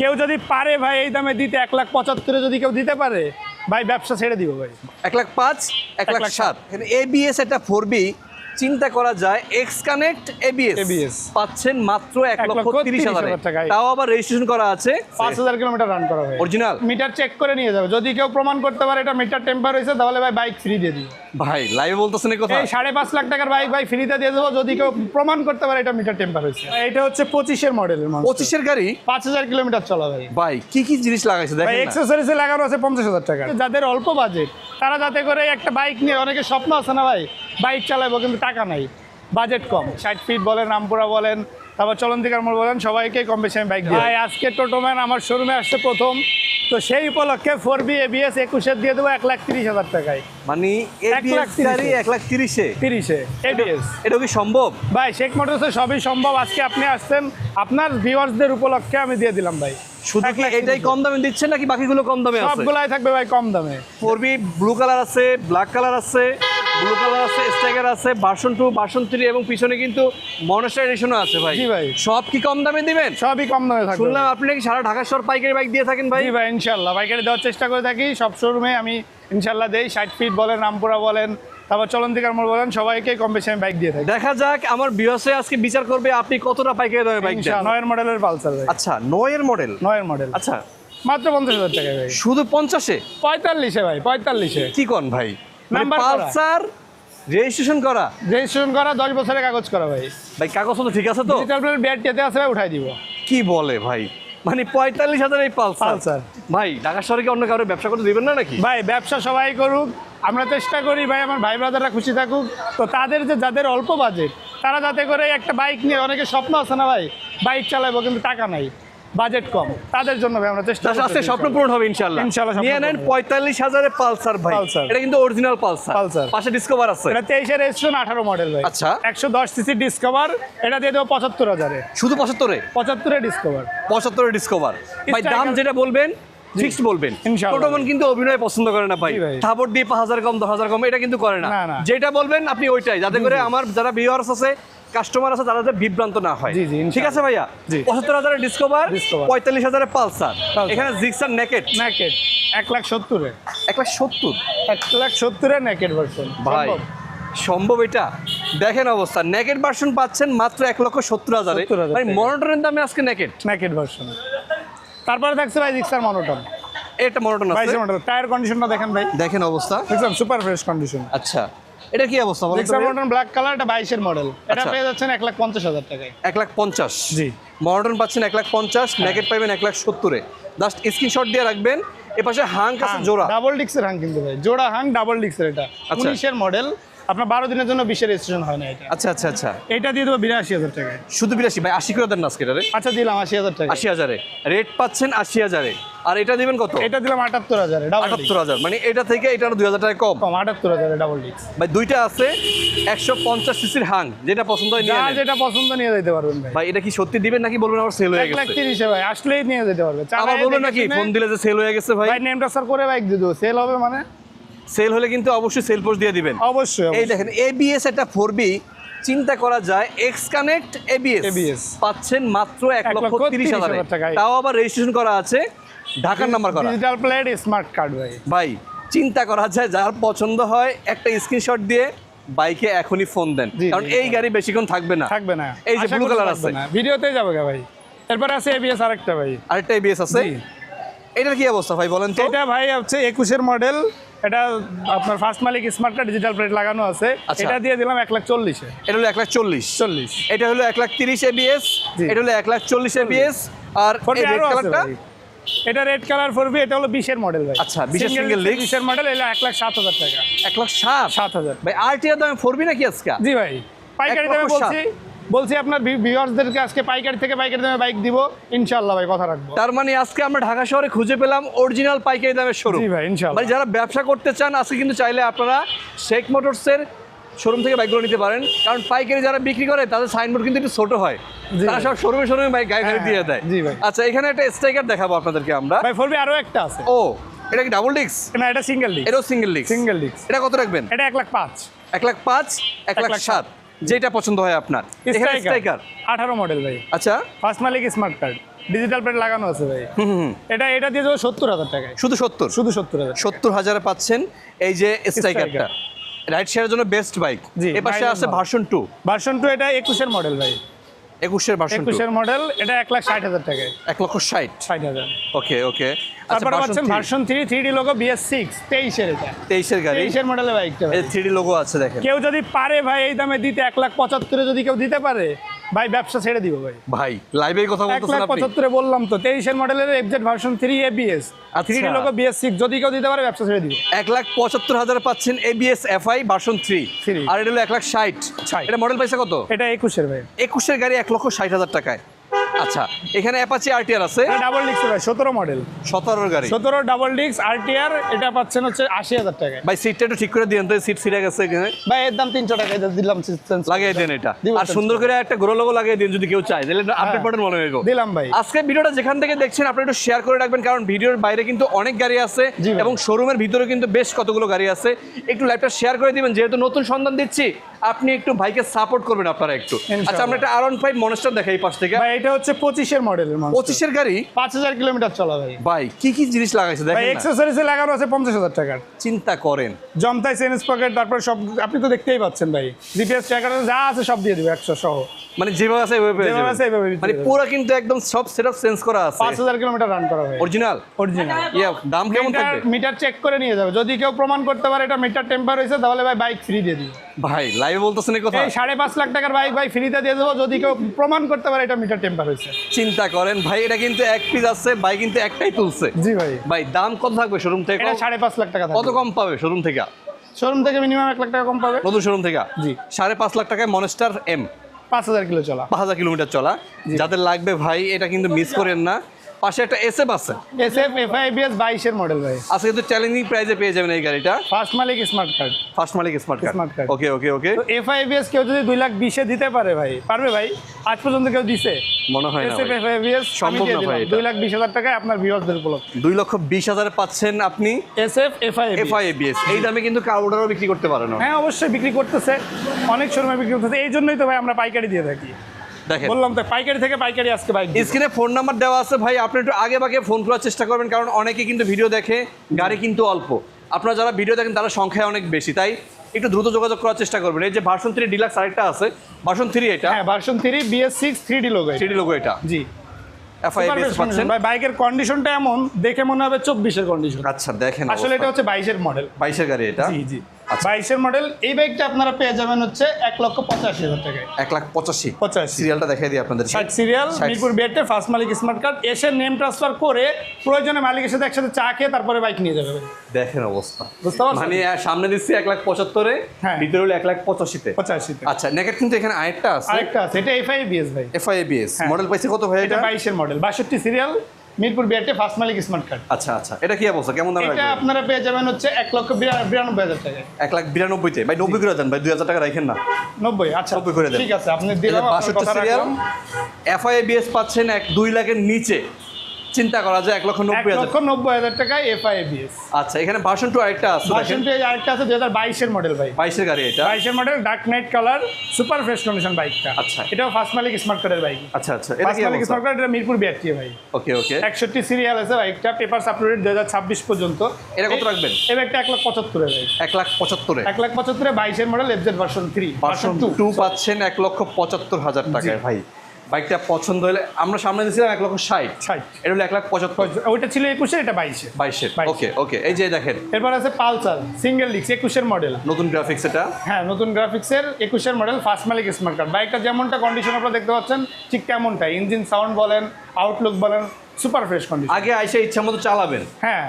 কেউ যদি পারে ভাই এই দামে দিতে এক লাখ পঁচাত্তরে যদি কেউ দিতে পারে ভাই ব্যবসা ছেড়ে দিব ভাই। এক লাখ পাঁচ এক লাখ সাত। এবিএস একটা ফোর বি চিন্তা করা যায় এক্স কানেক্ট এবিএস ABS পাচ্ছেন মাত্র এক লক্ষ তিরিশ হাজারে। টাকায়। তাও আবার রেজিস্ট্রেশন করা আছে। পাঁচ হাজার কিলোমিটার রান করা ভাই অরিজিনাল মিটার চেক করে নিয়ে যাবে। যদি কেউ প্রমাণ করতে পারে এটা মিটার টেম্পার হয়েছে তাহলে ভাই বাইক ফ্রি দিয়ে দিবে। ভাই লাইভে বলতেছেন এই কথা? এই সাড়ে পাঁচ লাখ টাকার বাইক ভাই ফ্রিতে দিয়ে দেবো। যদি কেউ প্রমাণ করতে পারে এটা মিটার টেম্পার হয়েছে। এটা হচ্ছে পঁচিশের মডেলের পঁচিশের গাড়ি? পাঁচ হাজার কিলোমিটার চলা ভাই। ভাই কি কি জিনিস লাগাইছে? দেখেন। এক্সেসরিজে লাগানো আছে পঞ্চাশ হাজার টাকা। যাদের অল্প বাজেট তারা যাতে করে একটা বাইক নিয়ে অনেকে স্বপ্ন আছে না ভাই বাইক চালাবো কিন্তু টাকা নাই। বাজেট কম। ষাট ফিট বলেন রামপুরা বলেন তারপর চলন্তিকার মোড় বলেন সবাইকে কম বেশি আমি বাইক দিই ভাই আজকে টোটোম্যান আমার শোরুমে আসছে প্রথম। তো সেই উপলক্ষে ফোর বি এবিএস একুশের দিয়ে দেবো এক লাখ তিরিশ হাজার টাকায়। মানে এক লাখ তিরিশ। এক লাখ তিরিশে? তিরিশে এবিএস। এটা কি সম্ভব? ভাই শেখ মোটরসে সবই সম্ভব। আজকে আপনি আসছেন আপনার ভিউয়ার্সদের উপলক্ষে আমি দিয়ে দিলাম ভাই। শুধু কি এটাই কম দামে দিচ্ছেন নাকি বাকিগুলো কম দামে সবগুলাই থাকবে ভাই কম দামে। ফোর বি ব্লু কালার আছে ব্ল্যাক কালার আছে। ব্লু কালার আছে স্ট্রাইকার আছে ভার্সন টু বাসন থ্রি এবং পিছনে কিন্তু মনস্টাইজেশনও আছে ভাই। জি ভাই। সব কি কম দামে দিবেন? সবই কম দামে থাকবে। শুনলাম আপনি নাকি সারা ঢাকা শহর পাইকারি বাইক দিয়ে থাকেন ভাই। জি ভাই ইনশাল্লাহ পাইকারি দেওয়ার চেষ্টা করে থাকি সব শোরুমে আমি ইনশাল্লাহ দেই। ষাট ফিট বলেন রামপুরা বলেন তারপর চলন্তিকার মোড় বলেন সবাইকে কম বেশি আমি বাইক দিয়ে থাকি। দেখা যাক আমার বিয়সে আজকে বিচার করবে আপনি কতটা পাইকারি দামে বাইক নয়ের মডেলের পালসার ভাই। আচ্ছা নয়ের মডেল নয়ের মডেল আচ্ছা। মাত্র পঞ্চাশ হাজার টাকা ভাই। শুধু পঞ্চাশে? পঁয়তাল্লিশে ভাই পঁয়তাল্লিশে। কি কোন ভাই। পালসার রেজিস্ট্রেশন করা। রেজিস্ট্রেশন করা দশ বছরের কাগজ করা ভাই। ভাই কাগজ তো ঠিক আছে তো? ডিজিটাল প্লেট বিআরটিতে আছে ভাই উঠাই দিব। কি বলে ভাই? মানে পঁয়তাল্লিশ হাজার এই পালসার। পালসার। ভাই ঢাকা শহরে কি অন্য কারও ব্যবসা করতে দিবেন না নাকি? ভাই ব্যবসা সবাই করুক আমরা চেষ্টা করি ভাই আমার ভাই ব্রাদাররা খুশি থাকুক। তো তাদের যে যাদের অল্প বাজেট তারা যাতে করে একটা বাইক নিয়ে অনেকে স্বপ্ন আছে না ভাই বাইক চালাবো কিন্তু টাকা নাই। বাজেট কম। তাদের জন্য ভাই আমরা চেষ্টা আস্তে স্বপ্ন পূরণ হবে ইনশাল্লাহ। স্বপ্ন নিয়ে নেন পূরণ হবে। পঁয়তাল্লিশ হাজারে পালসার ভাই। এটা কিন্তু অরিজিনাল পালসার। Pulsar। পাশে ডিসকভার আছে। এটা তেইশের রেজিস্ট্রেশন আঠারো মডেল ভাই। আচ্ছা। একশো দশ সিসি ডিসকভার এটা দিয়ে দেবো পঁচাত্তর হাজারে। শুধু পঁচাত্তরে? পঁচাত্তরে ডিসকভার পঁচাত্তরে ডিসকভার ভাই দাম যেটা বলবেন ফিক্সড বলবেন। ইনশাআল্লাহ। টোটোমন কিন্তু অভিনয় পছন্দ করে না ভাই। থাপড় দিয়ে পাঁচ হাজার কম দশ হাজার কম এটা কিন্তু করে না। যেটা বলবেন আপনি ওইটাই। যাতে করে আমার যারা ভিউয়ার্স আছে কাস্টমার আছে তারা বিভ্রান্ত না হয়। ঠিক আছে ভাইয়া। পঁচাত্তর হাজারের ডিসকভার পঁয়তাল্লিশ হাজারের পালসার। এখানে জিক্সার নেকেট নেকেট এক লাখ সত্তরে। এক লাখ সত্তর? এক লাখ সত্তরের নেকেট ভার্সন ভাই সম্ভব? এটা? দেখেন অবস্থা নেকেট ভার্সন পাচ্ছেন মাত্র এক লক্ষ সত্তর হাজারে। ভাই মনোটনের দামে আজকে নেকেট নেকেট ভার্সন তারপরে থাকছে ভাই জিক্সার মনোটন এটা মনোটন আছে? টায়ার কন্ডিশনটা দেখেন ভাই। দেখেন অবস্থা। দেখছেন সুপার ফ্রেশ কন্ডিশন আচ্ছা। এটা কি অবস্থা বলো তো মডার্ন ব্ল্যাক কালার এটা বাইশের মডেল এটা আচ্ছা। পেয়ে যাচ্ছেন এক লাখ পঞ্চাশ হাজার টাকায়। এক লাখ পঞ্চাশ। জি। মডার্ন পাচ্ছেন এক লাখ পঞ্চাশ নেকেট পাইবেন এক লাখ সত্তরে। জাস্ট স্ক্রিনশট দিয়ে রাখবেন। এপাশে হাং আছে জোড়া। ডাবল ডিক্সের হাং কিনতে ভাই। জোড়া হাং ডাবল ডিক্সের এটা। 19 এর মডেল আপনার বারো দিনের জন্য বিশের রেজিস্ট্রেশন হয় না এটা। আচ্ছা আচ্ছা আচ্ছা। এটা দিয়ে দেবো বিরাশি হাজার টাকায়। শুধু বিরাশি ভাই আশি করে দেন না আজকে আচ্ছা দিলাম আশি হাজার টাকা আশি হাজারে। রেট পাচ্ছেন আশি হাজারে। আর এটা দিবেন কত? এটা দিলাম আটাত্তর হাজারে ডাবল আটাত্তর হাজার। মানে এটা থেকে এটা দুই হাজার টাকা কম। কম আটাত্তর হাজারে ডাবল ডিক্স ভাই দুইটা আছে একশো পঞ্চাশ সিসির হাং যেটা পছন্দ হয় নিয়ে যা নেন। যেটা পছন্দ নিয়ে যেতে পারবেন ভাই। ভাই এটা কি সত্যি দিবেন নাকি বলবেন আমার সেল হয়ে এক লাখ গেছে? তিরিশে ভাই আসলেই নিয়ে যেতে পারবে। আবার চালায়ে বলবেন দেখে নাকি শুনে- ফোন দিলে যে সেল হয়ে গেছে ভাই। ভাই নেমটা স্যার করে বাইক দিয়ে দেবো। সেল হবে মানে? সেল হলে কিন্তু অবশ্যই সেল পোস্ট দিয়ে দিবেন। অবশ্যই এই। দেখেন এবিএস একটা ফোর বি চিন্তা করা যায় এক্স কানেক্ট এবিএস পাচ্ছেন মাত্র এক লক্ষ তিরিশ হাজার। তাও আবার রেজিস্ট্রেশন করা আছে ঢাকার নাম্বার করা। ডিজিটাল প্লেট স্মার্ট কার্ড ভাই। ভাই চিন্তা করা যায় যার পছন্দ হয় একটা স্ক্রিনশট দিয়ে বাইকে এখনই ফোন দেন। কারণ এই গাড়ি বেশিক্ষণ থাকবে না। থাকবে না। এই যে color থাকবে আছে। না। ভিডিওতেই যাবে ভাই। এরপরে আছে এবিএস আরেকটা ভাই। আরেকটা এবিএস আছে। এটার কি অবস্থা ভাই বলেন তো? এটা ভাই হচ্ছে একুশের মডেল এটা আপনার ফার্স্ট মালিক স্মার্ট কার্ড ডিজিটাল প্লেট লাগানো আছে। আচ্ছা। এটা দিয়ে দিলাম এক লাখ চল্লিশে এটা হলো এক লাখ চল্লিশ। চল্লিশ। এটা হলো এক লাখ তিরিশ এবিএস। এটা হলো এক লাখ চল্লিশ এবিএস আর ফোরবি এই রেড কালারটা এটা রেড কালার ফোরবি এটা হলো বিশের মডেল ভাই। আচ্ছা, 20 এর single legs। বিশের মডেল এটা এক লাখ সাত হাজার টাকা। এক লাখ সাত? সাত হাজার। ভাই আরটিআর দামে ফোরবি নাকি আজকে? জি ভাই। পাইকারি দামে বলছি বলছি আপনার ভিউয়ার্সদেরকে আজকে পাইকারি থেকে পাইকারি দামে বাইক দিব। ইনশাআল্লাহ ভাই কথা রাখব। তার মানে আজকে আমরা ঢাকা শহরে খুঁজে পেলাম অরিজিনাল পাইকারি দামের শোরুম জি ভাই ইনশাআল্লাহ। মানে যারা ব্যবসা করতে চান আজকে কিন্তু চাইলে আপনারা শেখ মোটরসের শোরুম থেকে বাইকগুলো নিতে পারেন। কারণ পাইকারি যারা বিক্রি করে তাদের সাইনবোর্ড কিন্তু একটু ছোট হয়। তারা সব শোরুমে শোরুমে বাইক গাড়ি গাড়ি হ্যাঁ, দিয়ে দেয়। জি ভাই। আচ্ছা এখানে একটা স্ট্রাইকার দেখাবো আপনাদেরকে আমরা। ভাই ফোরবি আরও একটা আছে। ও এটা কি ডাবল ডিক্স না এটা সিঙ্গেল ডিস্ক এটাও সিঙ্গেল ডিক্স সিঙ্গেল ডিস্ক এটা কত রাখবেন? এটা এক লাখ পাঁচ। এক লাখ পাঁচ এক লাখ সাত। যেটা পছন্দ হয় আপনার? স্ট্রাইকার আঠারো মডেল ভাই। আচ্ছা। ফার্স্ট মালিক স্মার্ট কার্ড ডিজিটাল প্লেট লাগানো আছে ভাই। এটা এটা দিয়ে দেবো সত্তর হাজার টাকায়। শুধু সত্তর? শুধু সত্তর হাজার সত্তর হাজারে পাচ্ছেন এই যে স্ট্রাইকারটা রাইড শেয়ারের জন্য বেস্ট বাইক এ পাশে আছে ভার্সন টু ভার্সন টু এটা একুশের মডেল ভাই। একুশের ভার্সন একুশের মডেল এটা এক লাখ ষাট হাজার টাকায়। এক লক্ষ ষাট। ষাট হাজার। ওকে ওকে তারপরে পাচ্ছেন version three three logo B S six তেইশের এটা। তেইশের গাড়ি। তেইশের মডেলের বাইকটা থ্রি লোগো আছে দেখেন। কেউ যদি পারে ভাই এই দামে দিতে এক লাখ পঁচাত্তরে যদি কেউ দিতে পারে ভাই ব্যবসা ছেড়ে দিব ভাই। ভাই লাইভে কথা বলতেছেন লাখ আপনি? পঁচাত্তরে বললাম তো তেইশের মডেলের F Z version three A B S আচ্ছা। Three D logo B S six যদি কেউ দিতে পারে ব্যবসা ছেড়ে দিব। হাজার পাচ্ছেন A B S F I version three Three। আর এটা হলো এক লাখ ষাট। 60 এটা মডেল পাইছে কত? এটা একুশের ভাই। একুশের গাড়ি এক লক্ষ ষাট হাজার টাকায়। আচ্ছা এখানে অ্যাপাচি আরটিআর আছে। ডাবল ডিক্স ভাই সতেরো মডেল সতেরোর গাড়ি। সতেরো ডাবল ডিক্স আরটিআর এটা পাচ্ছেন হচ্ছে আশি হাজার টাকায়। ভাই সিটটা একটু ঠিক করে দিন তো সিট সিটে গেছে এখানে। ভাই এর দাম তিনশো টাকা এটা দিলাম লাগিয়ে দেন এটা। আর সুন্দর করে একটা গোড়ো লোগো লাগিয়ে দিন যদি কেউ চায় তাহলে আপডেট বাটন মনে হয়ে দিলাম ভাই। আজকে ভিডিওটা যেখান থেকে দেখছেন আপনি একটু শেয়ার করে রাখবেন কারণ ভিডিওর বাইরে কিন্তু অনেক গাড়ি আছে এবং শোরুমের ভিতরে কিন্তু বেশ কতগুলো গাড়ি আছে। একটু লাইভটা শেয়ার করে দিবেন যেহেতু নতুন সন্ধান দিচ্ছি আপনি একটু ভাইকে সাপোর্ট করবেন আপনারা একটু। আচ্ছা আমরা একটা আর ওয়ান ফাইভ মনস্টার দেখাই পাশ থেকে। ভাই এটা হচ্ছে পঁচিশের মডেলের পঁচিশের গাড়ি? পাঁচ হাজার কিলোমিটার চলা ভাই। ভাই কি কি জিনিস লাগাইছে? দেখেন এক্সেসরিজে লাগানো আছে পঞ্চাশ হাজার টাকার। চিন্তা করেন। জমতাই চেঞ্জ পকেট তারপর সব আপনি তো দেখতেই পাচ্ছেন ভাই। জিপিএস ট্র্যাকার যা আছে সব দিয়ে দিব একশো সহ। মানে যেভাবে আছে ওইভাবে যেভাবে আছে এইভাবে মানে পুরো কিন্তু একদম সব সেটআপ চেঞ্জ করা আছে। পাঁচ হাজার কিলোমিটার রান করা ভাই। অরিজিনাল অরিজিনাল ইয়া দাম কেমন থাকবে? মিটার চেক করে নিয়ে যাবে। যদি কেউ প্রমাণ করতে পারে এটা মিটার টেম্পার হয়েছে তাহলে ভাই বাইক ফ্রি দিয়ে দিবে। ভাই লাইভে বলতেছেন এই কথা? এই সাড়ে পাঁচ লাখ টাকার বাইক ভাই ফ্রিতে দিয়ে দেবো। যদি কেউ প্রমাণ করতে পারে এটা মিটার টেম্পার হয়েছে। চিন্তা করেন ভাই এটা কিন্তু এক পিস আছে ভাই কিন্তু একটাই তুলছে। জি ভাই। ভাই দাম কত থাকবে শোরুম থেকে? এটা সাড়ে পাঁচ লাখ টাকা কত কম পাবে শোরুম থেকে? শোরুম থেকে মিনিমাম এক লাখ টাকা কম পাবে। নতুন শোরুম থেকে? জি। সাড়ে পাঁচ লাখ টাকায় মনেস্টার এম পাঁচ হাজার কিলো চলা। পাঁচ হাজার কিলোমিটার চলা। যাদের লাগবে ভাই এটা কিন্তু মিস করেন না। পাশে একটা এস এফ আছে। S F F I B S বাইশের মডেল ভাই। আজকে কিন্তু চ্যালেঞ্জিং প্রাইজে পেয়ে যাবেন এই গাড়িটা। ফার্স্ট মালিক স্মার্ট কার্ড ফার্স্ট মালিক smart Smart card okay okay okay তো এফ আই বিএস কেউ যদি দুই লাখ বিশে দিতে পারে ভাই পারবে ভাই? আজ পর্যন্ত কেউ দিছে? মনে হয় না S F F I B S সম্ভব না ভাই। দুই লাখ বিশ হাজার টাকায় আপনার ভিউয়ার্সদের উপলব্ধ। দুই লক্ষ বিশ হাজার পাচ্ছেন আপনি S F F I F I A B S এই দামে কিন্তু কার্বোর্ডারও বিক্রি করতে পারেন। হ্যাঁ অবশ্যই বিক্রি করতেছে। অনেক শোরুমে বিক্রি করতেছে। এই জন্যই তো ভাই আমরা পাইকারি দিয়ে থাকি। দেখেন। বললাম তো পাইকারি থেকে পাইকারি আজকে বাইক স্ক্রিনে ফোন নাম্বার দেওয়া আছে ভাই আপনি একটু আগে বাগে ফোন করার চেষ্টা করবেন কারণ অনেকে কিন্তু ভিডিও দেখে গাড়ি কিন্তু অল্প। আপনারা যারা ভিডিও দেখেন তারা সংখ্যায় অনেক বেশি তাই একটু দ্রুত যোগাযোগ করার চেষ্টা করবেন। এই যে ভার্সন থ্রি ডিলাক্স আরেকটা আছে ভার্সন থ্রি এটা। হ্যাঁ version three B S six three D logo three D logo এটা। জি। বাইকের কন্ডিশনটা এমন দেখে মনে হবে চব্বিশের কন্ডিশন আচ্ছা দেখেন আসলে এটা হচ্ছে বাইশের মডেল বাইশের গাড়ি এটা। জি জি। বাইশের মডেল। এই বাইকটা আপনারা পেয়ে যাবেন হচ্ছে এক লক্ষ পঁচাশি হাজার টাকায়। এক লাখ পঁচাশি। পঁচাশি। সিরিয়ালটা দেখাই দিই আপনাদের। ষাট সিরিয়াল। মিরপুর বেটে ফার্স্ট মালিক স্মার্ট কার্ড। এসে নেম ট্রান্সফার করে প্রয়োজনে মালিকের সাথে একসাথে চা খেয়ে তারপরে বাইক নিয়ে যাবে দেখেন অবস্থা। বুঝতে পারছেন? মানে সামনে দিচ্ছি এক লাখ পঁচাত্তরে হ্যাঁ। ভিতরে হলো এক লাখ পঁচাশিতে। পঁচাশিতে। আচ্ছা নেকেট কিন্তু এখানে আরেকটা আছে। আরেকটা আছে এটা এফআই বিএস ভাই। এফআই এবিএস হ্যাঁ। মডেল পাইছে কত ভাই এটা এটা? বাইশের মডেল বাষট্টি সিরিয়াল। মিরপুর বিআরটি ফার্স্ট মালিক স্মার্ট কার্ড। আচ্ছা আচ্ছা। এটা কি অবস্থা? কেমন দাম এটা আপনারা পেয়ে যাবেন হচ্ছে এক লক্ষ বিরা- বিরানব্বই হাজার টাকায় এক লাখ বিরানব্বইতে? ভাই নব্বই করে দেন ভাই দুই হাজার টাকা রাখেন না। নব্বই আচ্ছা। নব্বই করে দেন। ঠিক আছে আপনি দিলাম বাষট্টি সিরিয়াল রাখলাম। এফআই পাচ্ছেন এক দুই লাখের নিচে। চিন্তা করা যায় এক লক্ষ নব্বই হাজার। লক্ষ নব্বই হাজার টাকায় এফআই বিএস আচ্ছা এখানে ভার্সন টু আরেকটা আছে ভার্সন টু আরেকটা আছে দুই হাজার বাইশের মডেল ভাই। বাইশের গাড়ি এটা? বাইশের model dark knight colour super fresh condition বাইকটা আচ্ছা। এটাও ফার্স্ট মালিক স্মার্ট কার্ডের বাইক আচ্ছা আচ্ছা এটা ফার্স্ট মালিক স্মার্ট কার্ড এটা মিরপুর বিআরটি ভাই। ওকে ওকে। একষট্টি সিরিয়াল আছে বাইকটা পেপার আপলোডেড দুই হাজার ছাব্বিশ পর্যন্ত। এটা কত রাখবেন? এই বাইকটা এক লাখ পঁচাত্তরের ভাই। এক লাখ পঁচাত্তরে। এক লাখ পঁচাত্তরে বাইশের model FZ version three version two পাচ্ছেন এক লক্ষ পঁচাত্তর হাজার টাকায় ভাই। বাইকটা পছন্দ হলে আমরা সামনে দিয়েছিলাম এক লক্ষ ষাট। ষাট। এটা হলো এক লাখ পঁচাত্তর। ওইটা ছিল একুশে এটা বাইশে। বাইশ। ওকে ওকে এই যে দেখেন। এরপর আছে পালসার সিঙ্গেল ডিক্স একুশের মডেল নতুন গ্রাফিক্স এটা? হ্যাঁ নতুন গ্রাফিক্সের একুশের মডেল ফার্স্ট মালিক স্মার্ট কার্ড বাইকটা যেমনটা কন্ডিশন আপনারা দেখতে পাচ্ছেন ঠিক তেমনটাই। ইঞ্জিন সাউন্ড বলেন আউটলুক বলেন সুপার ফ্রেশ কন্ডিশন আগে আইসে ইচ্ছা মতো চালাবেন। হ্যাঁ।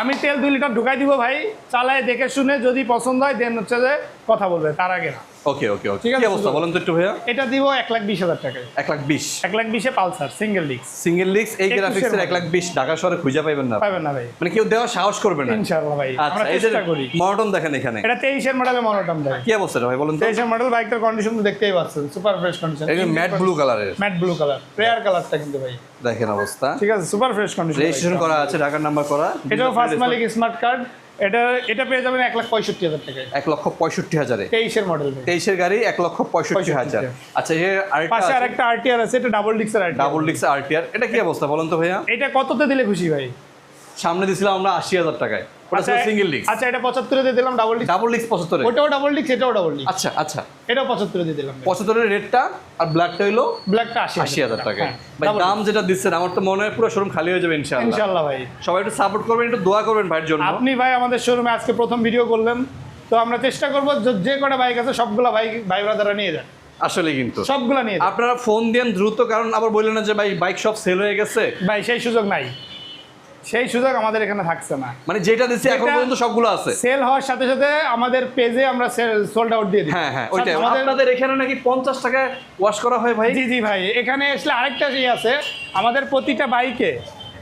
আমি তেল দুই লিটার ঢুকাই দিব ভাই চালায় দেখে শুনে যদি পছন্দ হয় দেন হচ্ছে যে কথা বলবে তার আগে না। ওকে ওকে ওকে ঠিক কি আছে, অবস্থা। বলেন তো একটু ভাইয়া। এটা দিব এক লাখ বিশ হাজার টাকায়। এক লাখ বিশ। এক লাখ বিশে পালসার সিঙ্গেল ডিক্স সিঙ্গেল লিক্স এই গ্রাফিক্সের এক লাখ বিশ ঢাকা শহরে খুঁজে পাইবেন না পাবেন না ভাই। মানে কেউ দেওয়ার সাহস করবে না। ইনশাআল্লাহ ভাই আচ্ছা আমরা চেষ্টা করি। মডন দেখেন এখানে। এটা তেইশের মডেলে মনোটম ভাই। কি অবস্থা ভাই বলুন তো। তেইশের মডেল বাইকটার কন্ডিশন তো দেখতেই পাচ্ছেন সুপার ফ্রেশ কন্ডিশন এটা ম্যাট ব্লু কালারের ম্যাট ব্লু কালার প্রেয়ার কালারটা কিন্তু ভাই। দেখেন অবস্থা। ঠিক আছে সুপার ফ্রেশ কন্ডিশন রেজিস্ট্রেশন করা আছে ঢাকার নাম্বার করা। এটাও ফার্স্ট মালিক স্মার্ট কার্ড এটা এটা পেয়ে যাবেন এক লাখ পঁয়ষট্টি হাজার টাকায়। এক লক্ষ পঁয়ষট্টি হাজারে। তেইশের মডেল তেইশের গাড়ি এক লক্ষ পঁয়ষট্টি হাজার। আচ্ছা এর পাশে আরেকটা আরেকটা আরটিআর আছে এটা ডাবল ডিক্সের আরটিআর ডাবল ডিক্স আরটিআর এটা কি অবস্থা বলুন তো ভাইয়া? এটা কততে দিলে খুশি ভাই? সামনে দিছিলাম আমরা আশি হাজার টাকায়। ওটা ছিল সিঙ্গেল ডিক্স আচ্ছা এটা দিয়ে দিলাম ডাবল ডাবল ওটাও ডাবল এটাও ডাবল আচ্ছা আচ্ছা। এটাও দিয়ে দিলাম। রেটটা আর ব্ল্যাকটা ব্ল্যাকটা টাকা। হ্যাঁ, ভাই দাম যেটা দিচ্ছেন আমার তো মনে হয় পুরো শোরুম খালি হয়ে যাবে। ইনশাআল্লাহ। ভাই। সবাই একটু সাপোর্ট করবেন একটু দোয়া করবেন ভাইয়ের জন্য। আপনি ভাই আমাদের শোরুমে আজকে প্রথম ভিডিও করলেন। তো আমরা চেষ্টা করব যে- যে কটা বাইক আছে সবগুলা ভাই ভাই ব্রাদাররা নিয়ে যান আসলে কিন্তু। সবগুলা নিয়ে আপনারা ফোন দেন দ্রুত কারণ আবার বললেন না যে ভাই বাইক সব সেল হয়ে গেছে। ভাই সেই সুযোগ নাই। সেই সুযোগ আমাদের এখানে থাকছে না। মানে যেটা দিচ্ছি এখন পর্যন্ত সবগুলো আছে। সেল হওয়ার সাথে সাথে আমাদের পেজে আমরা সোল্ড আউট দিয়ে দিই। হ্যাঁ হ্যাঁ ওইটাই। আমাদের আপনাদের এখানে নাকি পঞ্চাশ টাকায় ওয়াশ করা হয় ভাই? জি জি ভাই এখানে আসলে আরেকটা ইয়ে আছে। আমাদের প্রতিটা বাইকে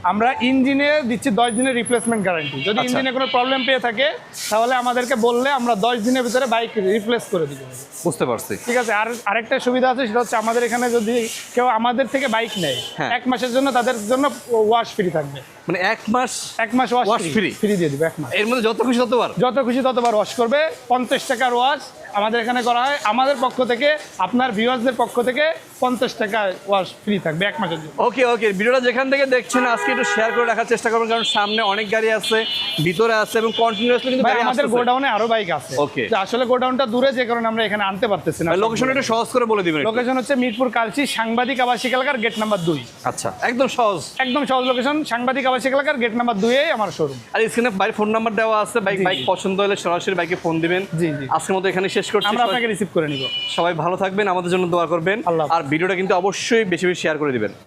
আমরা ইঞ্জিনে দিচ্ছি দশ দিনের রিপ্লেসমেন্ট গ্যারান্টি যদি আচ্ছা। ইঞ্জিনে কোনো প্রবলেম পেয়ে থাকে তাহলে আমাদেরকে বললে আমরা দশ দিনের ভিতরে বাইক রিপ্লেস করে দিব বুঝতে পারছি। ঠিক আছে আর আরেকটা সুবিধা আছে সেটা হচ্ছে আমাদের এখানে যদি কেউ আমাদের থেকে বাইক নেয় হ্যাঁ। এক মাসের জন্য তাদের জন্য ওয়াশ ফ্রি থাকবে। মানে এক মাস এক মাস ওয়াশ ফ্রি ফ্রি দিয়ে দিবে এক মাস। এর মধ্যে যত খুশি ততবার যত খুশি ততবার ওয়াশ করবে পঞ্চাশ টাকার ওয়াশ আমাদের এখানে করা হয়। আমাদের পক্ষ থেকে আপনার ভিউয়ার্সদের পক্ষ থেকে পঞ্চাশ টাকা ওয়াশ ফ্রি থাকবে এক মাসের জন্য। ওকে ওকে ভিডিওটা যেখান থেকে দেখছেন আজকে একটু শেয়ার করে রাখার চেষ্টা করবেন কারণ সামনে অনেক গাড়ি আছে ভিতরে আছে এবং কন্টিনিউয়াসলি কিন্তু গাড়ি আমাদের গোডাউনে আরও বাইক আছে. তো আসলে গোডাউনটা দূরে যে কারণে আমরা এখানে আনতে পারতেছি না। লোকেশন একটু সহজ করে বলে দিবেন লোকেশন হচ্ছে মিরপুর কালচি সাংবাদিক আবাসিক এলাকার গেট নাম্বার দুই। আচ্ছা একদম সহজ। একদম সহজ লোকেশন সাংবাদিক আবাসিক এলাকার গেট নাম্বার দুইয়ে আমার শোরুম আর স্ক্রিনে বাইরের ফোন নাম্বার দেওয়া আছে বাইক বাইক পছন্দ হলে সরাসরি বাইকে ফোন দিবেন। জি, জি। আজকের মতো এখানে শেষ করছি আমরা আপনাকে রিসিভ করে নিব। সবাই ভালো থাকবেন আমাদের জন্য দোয়া করবেন। আর ভিডিওটা কিন্তু অবশ্যই বেশি বেশি শেয়ার করে দিবেন।